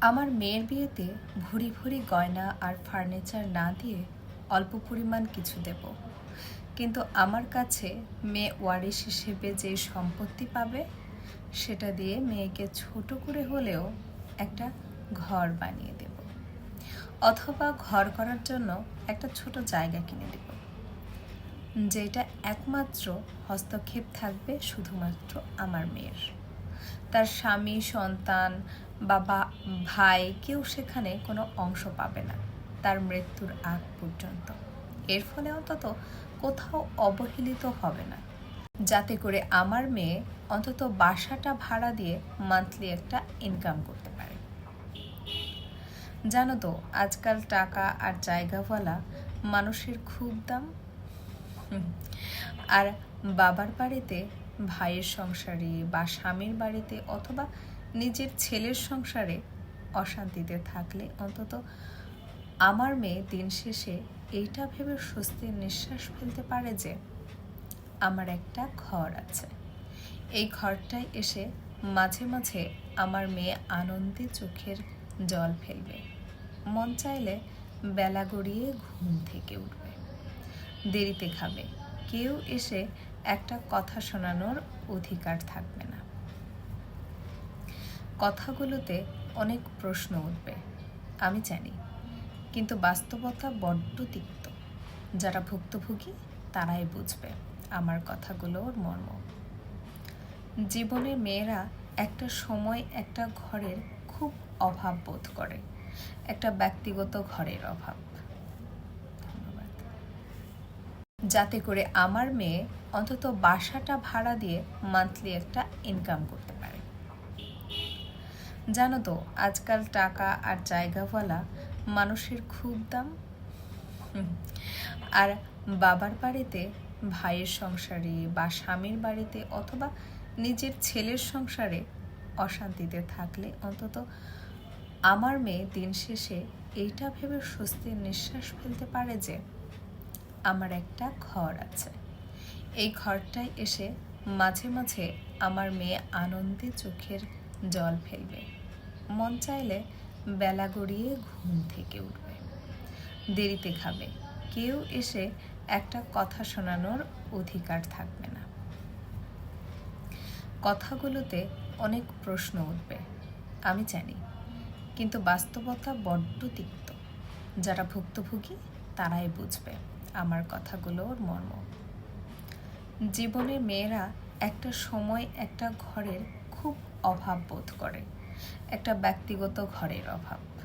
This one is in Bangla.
আমার মেয়ের বিয়েতে ভুরি ভুরি গয়না আর ফার্নিচার না দিয়ে অল্প পরিমাণ কিছু দেব। কিন্তু আমার কাছে মেয়ে ওয়ারিশ হিসেবে যে সম্পত্তি পাবে, সেটা দিয়ে মেয়েকে ছোট করে হলেও একটা ঘর বানিয়ে দেব। অথবা ঘর করার জন্য একটা ছোট জায়গা কিনে দেব। যেটা একমাত্র হস্তক্ষেপ থাকবে শুধুমাত্র আমার মেয়ের। তার স্বামী, সন্তান বা বা- ভাই কেউ সেখানে কোনো অংশ পাবে না তার মৃত্যুর আগ পর্যন্ত। এর ফলে অন্তত কোথাও অবহেলিত হবে না। যাতে করে আমার মেয়ে অন্তত বাসাটা ভাড়া দিয়ে মান্থলি একটা ইনকাম করতে পারে। জানো তো, আজকাল টাকা আর জায়গাওয়ালা মানুষের খুব দাম। আর বাবার বাড়িতে, ভাইয়ের সংসারে বা স্বামীর বাড়িতে অথবা নিজের ছেলের সংসারে অশান্তিতে থাকলে অন্তত আমার মেয়ে দিন শেষে এইটা ভেবে স্বস্তির নিঃশ্বাস ফেলতে পারে যে আমার একটা ঘর আছে। এই ঘরটায় এসে মাঝে মাঝে আমার মেয়ে আনন্দে চোখের জল ফেলবে। মন চাইলে বেলা গড়িয়ে ঘুম থেকে উঠবে। দেরিতে খাবে কেউ এসে একটা কথা শোনানোর অধিকার থাকবে না। কথাগুলোতে অনেক প্রশ্ন উঠবে, আমি জানি। কিন্তু বাস্তবতা বড্ড তিক্ত। যারা ভুক্তভোগী, তারাই বুঝবে আমার কথাগুলোর মর্ম। জীবনের মেয়েরা একটা সময় একটা ঘরের খুব অভাব বোধ করে, একটা ব্যক্তিগত ঘরের অভাব। যাতে করে আমার মেয়ে অন্তত বাসাটা ভাড়া দিয়ে মান্থলি একটা ইনকাম করতে জানো তো, আজকাল টাকা আর জায়গাওয়ালা মানুষের খুব দাম। আর বাবার বাড়িতে, ভাইয়ের সংসারে বা স্বামীর বাড়িতে অথবা নিজের ছেলের সংসারে অশান্তিতে থাকলে অন্তত আমার মেয়ে দিন শেষে এইটা ভেবে স্বস্তির নিঃশ্বাস ফেলতে পারে যে আমার একটা ঘর আছে। এই ঘরটায় এসে মাঝে মাঝে আমার মেয়ে আনন্দে চোখের জল ফেলবে। মন চাইলে বেলা গড়িয়ে ঘুম থেকে উঠবে। দেরিতে খাবে। কেউ এসে একটা কথা শোনানোর অধিকার থাকবে না। কথাগুলোতে অনেক প্রশ্ন উঠবে, আমি জানি। কিন্তু বাস্তবতা বড্ড তিক্ত। যারা ভুক্তভোগী, তারাই বুঝবে আমার কথাগুলোর মর্ম। জীবনের মেয়েরা একটা সময় একটা ঘরের খুব অভাব বোধ করে। একটা ব্যক্তিগত ঘরের অভাব।